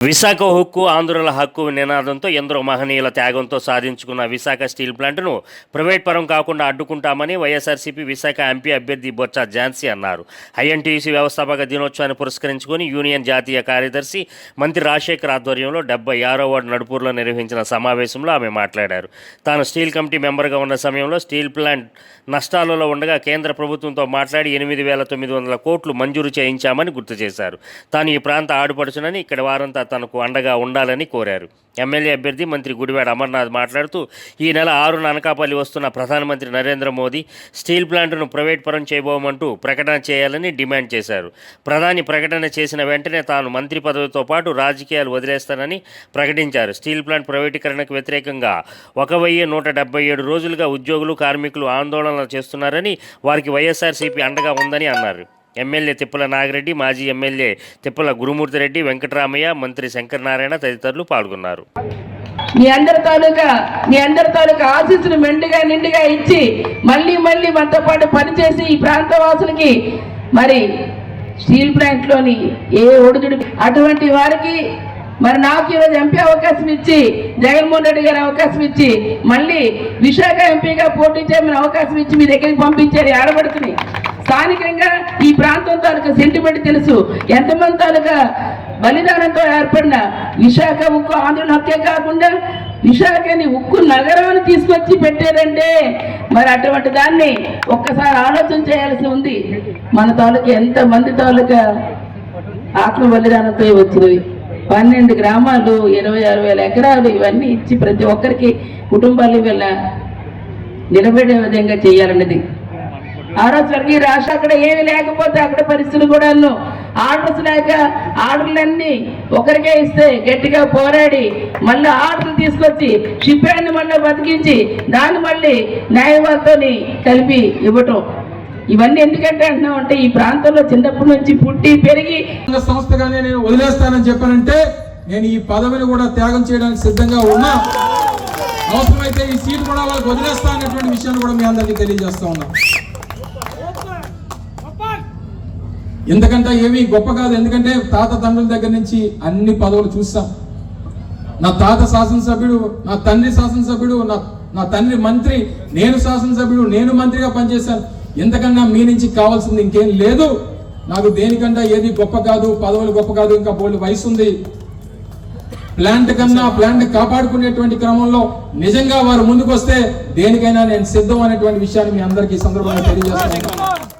విశాఖ హక్కు ఆంధ్రుల హక్కు నినాదంతో ఎందరో మహనీయుల త్యాగంతో సాధించుకున్న విశాఖ స్టీల్ ప్లాంట్ను ప్రైవేట్ పరం కాకుండా అడ్డుకుంటామని వైఎస్ఆర్సీపీ విశాఖ ఎంపీ అభ్యర్థి బొత్స ఝాన్సీ అన్నారు. ఐఎన్టీయూసీ వ్యవస్థాపక దినోత్సవాన్ని పురస్కరించుకొని యూనియన్ జాతీయ కార్యదర్శి మంత్రి రాజశేఖర్ ఆధ్వర్యంలో డెబ్బై ఆరో వార్డు నడుపూరులో నిర్వహించిన సమావేశంలో ఆమె మాట్లాడారు. తాను స్టీల్ కమిటీ మెంబర్గా ఉన్న సమయంలో స్టీల్ ప్లాంట్ నష్టాలలో ఉండగా కేంద్ర ప్రభుత్వంతో మాట్లాడి ఎనిమిది వేల తొమ్మిది వందల కోట్లు మంజూరు చేయించామని గుర్తు చేశారు. తాను ఈ ప్రాంత ఆడుపడుచునని ఇక్కడ వారంతా తనకు అండగా ఉండాలని కోరారు. ఎమ్మెల్యే అభ్యర్థి మంత్రి గుడివాడ అమర్నాథ్ మాట్లాడుతూ ఈ నెల ఆరున అనకాపల్లి వస్తున్న ప్రధానమంత్రి నరేంద్ర మోదీ స్టీల్ ప్లాంట్ను ప్రైవేట్ పరం చేయబోమంటూ ప్రకటన చేయాలని డిమాండ్ చేశారు. ప్రధాని ప్రకటన చేసిన వెంటనే తాను మంత్రి పదవితో పాటు రాజకీయాలు వదిలేస్తానని ప్రకటించారు. స్టీల్ ప్లాంట్ ప్రైవేటీకరణకు వ్యతిరేకంగా ఒక వెయ్యి నూట డెబ్బై ఏడు రోజులుగా ఉద్యోగులు కార్మికులు ఆందోళనలు చేస్తున్నారని వారికి వైఎస్ఆర్సీపీ అండగా ఉందని అన్నారు. ఎమ్మెల్యే తిప్పల నాగిరెడ్డి మాజీ ఎమ్మెల్యే తిప్పల గురుమూర్తిరెడ్డి వెంకటరామయ్య మంత్రి శంకరనారాయణ తదితరులు పాల్గొన్నారు. మీ అందరి తాలూకా మీ అందరి తాలూకా ఆశీస్సులు మెండుగా నిండుగా ఇచ్చి మళ్ళీ మళ్ళీ మనతో పాటు పనిచేసి ఈ ప్రాంత వాసులకి మరి స్టీల్ ప్లాంట్లోని ఏ ఒడిదుడు అటువంటి వారికి మరి నాకు ఈరోజు ఎంపీ అవకాశం ఇచ్చి జగన్మోహన్ రెడ్డి గారు అవకాశం ఇచ్చి మళ్ళీ విశాఖ ఎంపీగా పోటీ చేయమని అవకాశం ఇచ్చి మీ దగ్గరికి పంపించారు ఆడబడుతుంది స్థానికంగా ఈ ప్రాంతం తాలూకా సెంటిమెంట్ తెలుసు. ఎంతమంది తాలూకా బలిదానంతో ఏర్పడిన విశాఖ ఉక్కు ఆంధ్రుల హత్య కాకుండా విశాఖని ఉక్కు నగరాన్ని తీసుకొచ్చి పెట్టారంటే మరి అటువంటి దాన్ని ఒక్కసారి ఆలోచన చేయాల్సి ఉంది. మన తాలూకా ఎంతమంది తాలూకా ఆత్మ బలిదానంతో వచ్చినవి? పన్నెండు గ్రామాలు ఇరవై ఆరు వేల ఎకరాలు ఇవన్నీ ఇచ్చి ప్రతి ఒక్కరికి కుటుంబాలు వీళ్ళ నిలబడే విధంగా చేయాలన్నది. ఆ రోజు స్వర్గీయ రాష్ట్ర అక్కడ ఏమి లేకపోతే అక్కడ పరిస్థితులు కూడా ఆర్డర్స్ లేక ఆర్డర్లన్నీ ఒకరికే ఇస్తే గట్టిగా పోరాడి మళ్ళీ ఆర్డర్లు తీసుకొచ్చి షిప్యాన్ని మళ్ళీ బతికించి దాన్ని మళ్ళీ న్యాయవాదితోని కలిపి ఇవ్వటం. ఇవన్నీ ఎందుకంటే అంటున్నాం అంటే ఈ ప్రాంతంలో చిన్నప్పటి నుంచి పుట్టి పెరిగి సంస్థగానే నేను వదిలేస్తానని చెప్పానంటే నేను ఈ పదవిని కూడా త్యాగం చేయడానికి సిద్ధంగా ఉన్నా. అవసరమైతే ఈ సీట్ కూడా వాళ్ళకి వదిలేస్తా అనేటువంటి విషయాన్ని కూడా మీ అందరికీ తెలియజేస్తా ఉన్నాను ఎందుకంటే ఏమీ గొప్ప కాదు. ఎందుకంటే తాత తండ్రుల దగ్గర నుంచి అన్ని పదవులు చూస్తాం. నా తాత శాసనసభ్యుడు నా తండ్రి శాసనసభ్యుడు నా నా తండ్రి మంత్రి నేను శాసనసభ్యుడు నేను మంత్రిగా పనిచేశాను. ఎంతకన్నా మీ నుంచి కావాల్సింది ఇంకేం లేదు. నాకు దేనికన్నా ఏది గొప్ప కాదు పదవులు గొప్ప కాదు ఇంకా బోల్డ్ వయసు ఉంది. ప్లాంట్ కన్నా ప్లాంట్ కాపాడుకునేటువంటి క్రమంలో నిజంగా వారు ముందుకు వస్తే దేనికైనా నేను సిద్ధం అనేటువంటి విషయాన్ని మీ అందరికీ సందర్భంగా తెలియజేస్తాను